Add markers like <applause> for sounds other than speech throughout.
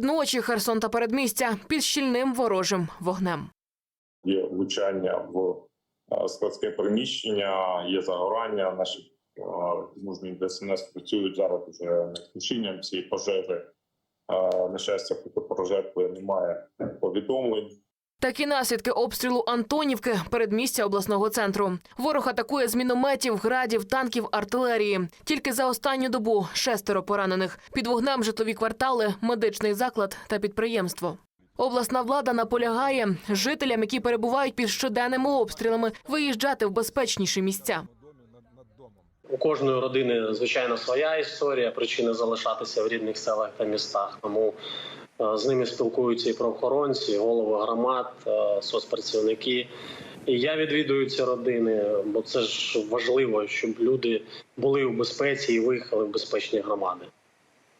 Серед ночі Херсон та передмістя під щільним ворожим вогнем. є влучання в складське приміщення, є загорання. Наші мужні ДСНС працюють зараз вже над тушінням цієї пожежі. На щастя, про пожертви немає повідомлень. Такі наслідки обстрілу Антонівки передмістя обласного центру. Ворог атакує з мінометів, градів, танків, артилерії. Тільки за останню добу шестеро поранених. Під вогнем житлові квартали, медичний заклад та підприємство. Обласна влада наполягає жителям, які перебувають під щоденними обстрілами, виїжджати в безпечніші місця. У кожної родини, звичайно, своя історія, причини залишатися в рідних селах та містах. Тому з ними спілкуються і правоохоронці, і голови громад, е, соцпрацівники. І я відвідую ці родини, бо це ж важливо, щоб люди були у безпеці і виїхали в безпечні громади.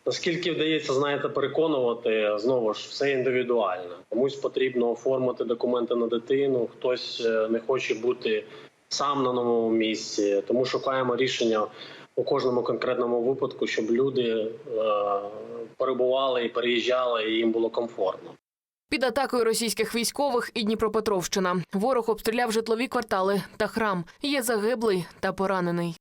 Наскільки вдається, знаєте, переконувати знову ж все індивідуально. Комусь потрібно оформити документи на дитину, хтось е, не хоче бути сам на новому місці. Тому шукаємо рішення у кожному конкретному випадку, щоб люди е, перебували і переїжджали, і їм було комфортно. Під атакою російських військових і Дніпропетровщина. Ворог обстріляв житлові квартали та храм. Є загиблий та поранений.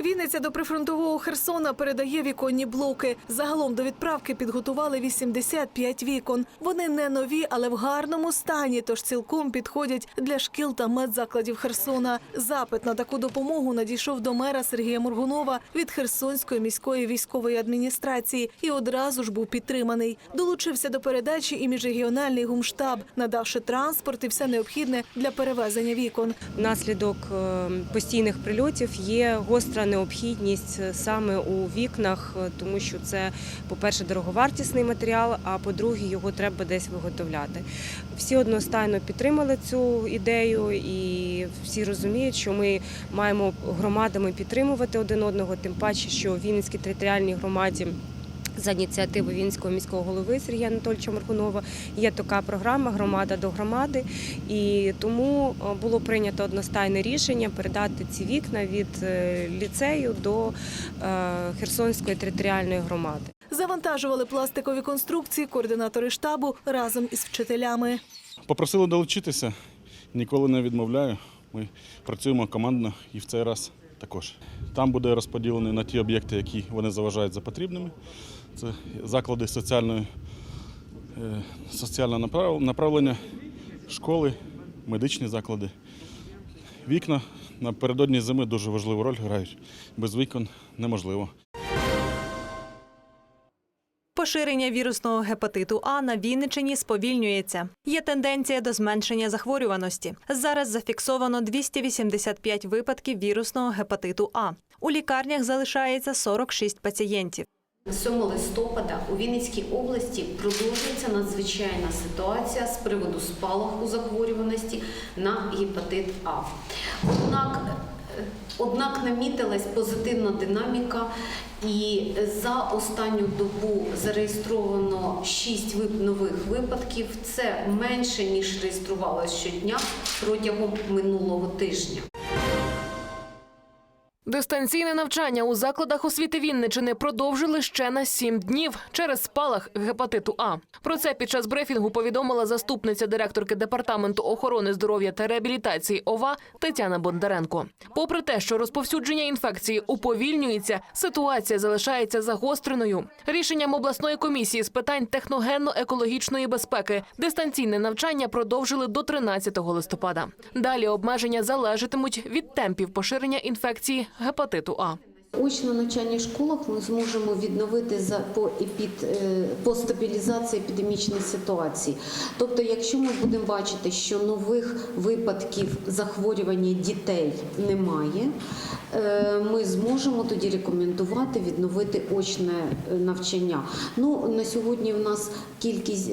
Вінниця до прифронтового Херсона передає віконні блоки. Загалом до відправки підготували 85 вікон. Вони не нові, але в гарному стані, тож цілком підходять для шкіл та медзакладів Херсона. Запит на таку допомогу надійшов до мера Сергія Моргунова від Херсонської міської військової адміністрації і одразу ж був підтриманий. Долучився до передачі і міжрегіональний гумштаб, надавши транспорт і все необхідне для перевезення вікон. Внаслідок е, постійних прильотів є гостра необхідність е, саме у вікнах, е, тому що це, по-перше, дороговартісний матеріал, а по-друге, його треба десь виготовляти. Всі одностайно підтримали цю ідею, і всі розуміють, що ми маємо громадами підтримувати один одного, тим паче, що в Вінницькій територіальній громаді. За ініціативи Вінського міського голови Сергія Анатольовича Моргунова є така програма Громада до громади, і тому е, було прийнято одностайне рішення передати ці вікна від е, ліцею до е, Херсонської територіальної громади. Завантажували пластикові конструкції координатори штабу разом із вчителями. Попросили долучитися, ніколи не відмовляю. Ми працюємо командно і в цей раз також. Там буде розподілений на ті об'єкти, які вони заважають за потрібними. Це заклади соціальної, е, соціального направлення, школи, медичні заклади. Вікна напередодні зими дуже важливу роль грають. Без вікон неможливо. Поширення вірусного гепатиту А на Вінничині сповільнюється. Є тенденція до зменшення захворюваності. Зараз зафіксовано 285 випадків вірусного гепатиту А. У лікарнях залишається 46 пацієнтів. 7 листопада у Вінницькій області продовжується надзвичайна ситуація з приводу спалаху захворюваності на гепатит А. Однак, однак намітилась позитивна динаміка, і за останню добу зареєстровано 6 вип- нових випадків. Це менше ніж реєструвалося щодня протягом минулого тижня. Дистанційне навчання у закладах освіти Вінничини продовжили ще на сім днів через спалах гепатиту А. Про це під час брифінгу повідомила заступниця директорки департаменту охорони здоров'я та реабілітації ОВА Тетяна Бондаренко. Попри те, що розповсюдження інфекції уповільнюється, ситуація залишається загостреною. Рішенням обласної комісії з питань техногенно-екологічної безпеки дистанційне навчання продовжили до 13 листопада. Далі обмеження залежатимуть від темпів поширення інфекції гепатиту А. Очне навчання в школах ми зможемо відновити за по епід, е, по стабілізації епідемічної ситуації. Тобто, якщо ми будемо бачити, що нових випадків захворювання дітей немає, е, ми зможемо тоді рекомендувати відновити очне е, навчання. Ну на сьогодні в нас кількість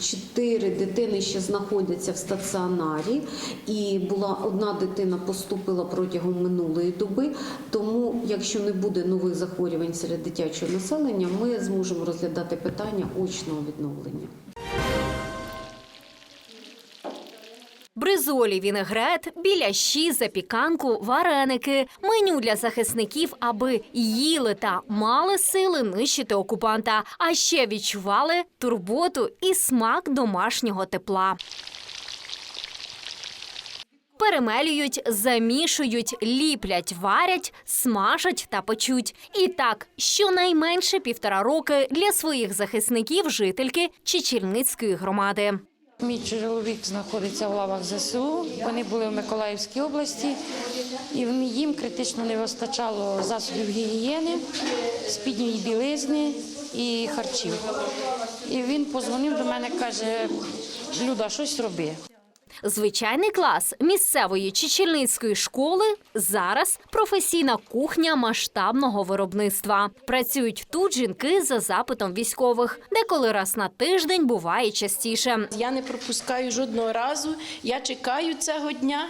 чотири дитини ще знаходяться в стаціонарі, і була одна дитина поступила протягом минулої доби. Тому, якщо не буде нових захворювань серед дитячого населення, ми зможемо розглядати питання очного відновлення. Бризолі, вінегрет, біляші, запіканку, вареники, меню для захисників, аби їли та мали сили нищити окупанта, а ще відчували турботу і смак домашнього тепла. Перемелюють, замішують, ліплять, варять, смажать та печуть. І так, щонайменше півтора роки для своїх захисників жительки Чечільницької громади. Мій чоловік знаходиться в лавах ЗСУ. Вони були в Миколаївській області, і їм критично не вистачало засобів гігієни, спідньої білизни і харчів. І він позвонив до мене, каже: Люда, щось роби. Звичайний клас місцевої чечільницької школи зараз професійна кухня масштабного виробництва. Працюють тут жінки за запитом військових, деколи раз на тиждень буває частіше. Я не пропускаю жодного разу. Я чекаю цього дня,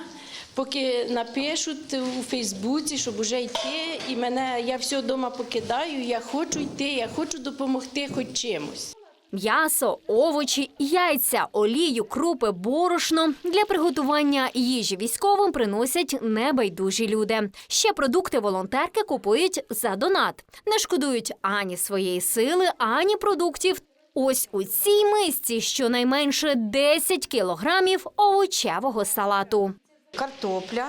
поки напишуть у Фейсбуці, щоб уже йти. І мене я все вдома покидаю. Я хочу йти, я хочу допомогти хоч чимось. М'ясо, овочі, яйця, олію, крупи, борошно для приготування їжі військовим приносять небайдужі люди. Ще продукти волонтерки купують за донат. Не шкодують ані своєї сили, ані продуктів. Ось у цій мисці щонайменше 10 кілограмів овочевого салату. картопля,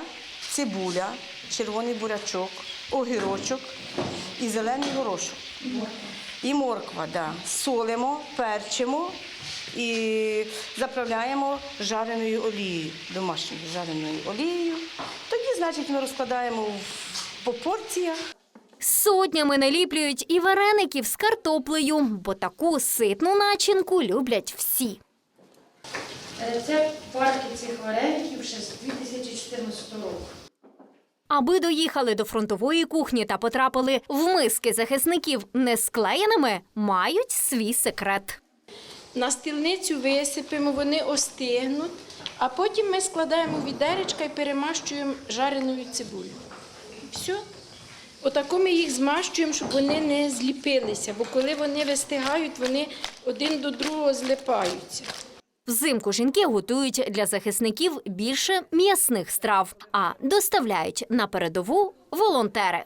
цибуля, червоний бурячок, огірочок і зелений горошок. І морква, да. солимо, перчимо і заправляємо жареною олією, домашньою жареною олією. Тоді, значить, ми розкладаємо в- по порціях. Сотнями наліплюють і вареників з картоплею, бо таку ситну начинку люблять всі. Рецепт парки цих вареників ще з 2014 року. Аби доїхали до фронтової кухні та потрапили в миски захисників не склеєними, мають свій секрет. На стільницю висипемо, вони остигнуть, а потім ми складаємо відеречка і перемащуємо жареною цибулею. Все. Отако ми їх змащуємо, щоб вони не зліпилися, бо коли вони вистигають, вони один до другого злипаються. Взимку жінки готують для захисників більше м'ясних страв, а доставляють на передову волонтери.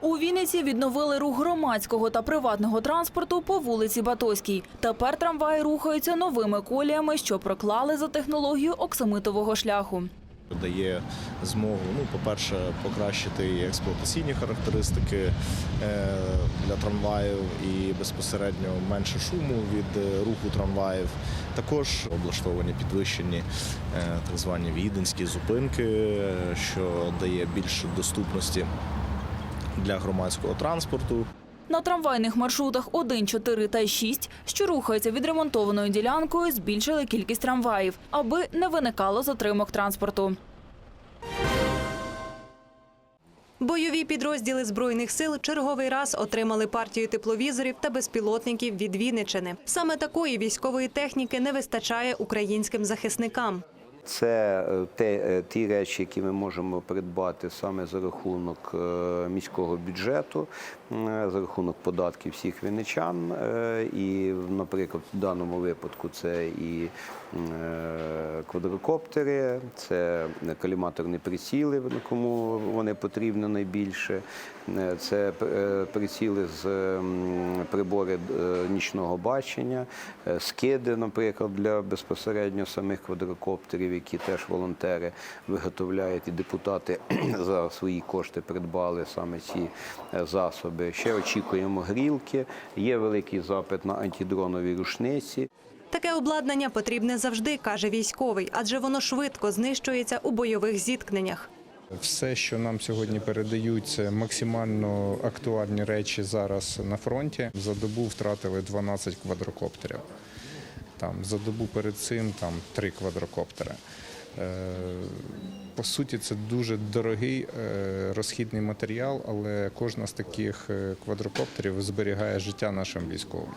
У Вінниці відновили рух громадського та приватного транспорту по вулиці Батоській. Тепер трамваї рухаються новими коліями, що проклали за технологію оксамитового шляху. Дає змогу, ну, по-перше, покращити експлуатаційні характеристики е, для трамваїв і безпосередньо менше шуму від е, руху трамваїв. Також облаштовані підвищені е, так звані віденські зупинки, що дає більше доступності для громадського транспорту. На трамвайних маршрутах 1, 4 та 6, що рухаються відремонтованою ділянкою, збільшили кількість трамваїв, аби не виникало затримок транспорту. Бойові підрозділи збройних сил черговий раз отримали партію тепловізорів та безпілотників від Вінничини. Саме такої військової техніки не вистачає українським захисникам. Це е, те, е, ті речі, які ми можемо придбати саме за рахунок е, міського бюджету, за рахунок податків всіх вінничан. Е, І, наприклад, в даному випадку це і квадрокоптери, це коліматорні приціли, кому вони потрібні найбільше. Це приціли з прибори нічного бачення, скиди, наприклад, для безпосередньо самих квадрокоптерів, які теж волонтери виготовляють, і депутати <clears throat> за свої кошти придбали саме ці е, засоби. Ще очікуємо грілки. Є великий запит на антидронові рушниці. Таке обладнання потрібне завжди, каже військовий, адже воно швидко знищується у бойових зіткненнях. Все, що нам сьогодні передають, це максимально актуальні речі зараз на фронті. За добу втратили 12 квадрокоптерів. Там за добу перед цим там три квадрокоптери. Е, По суті, це дуже дорогий е, розхідний матеріал, але кожна з таких е, квадрокоптерів зберігає життя нашим військовим.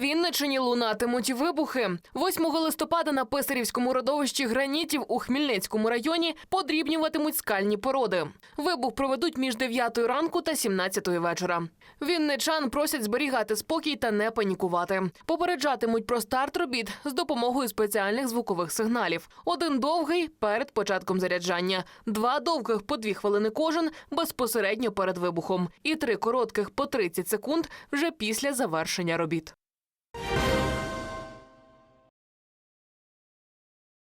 Вінничині лунатимуть вибухи. 8 листопада на Писарівському родовищі гранітів у Хмельницькому районі подрібнюватимуть скальні породи. Вибух проведуть між 9 ранку та 17 вечора. Вінничан просять зберігати спокій та не панікувати. Попереджатимуть про старт робіт з допомогою спеціальних звукових сигналів. Один довгий перед початком заряджання, два довгих по 2 хвилини кожен безпосередньо перед вибухом, і три коротких по 30 секунд вже після завершення робіт.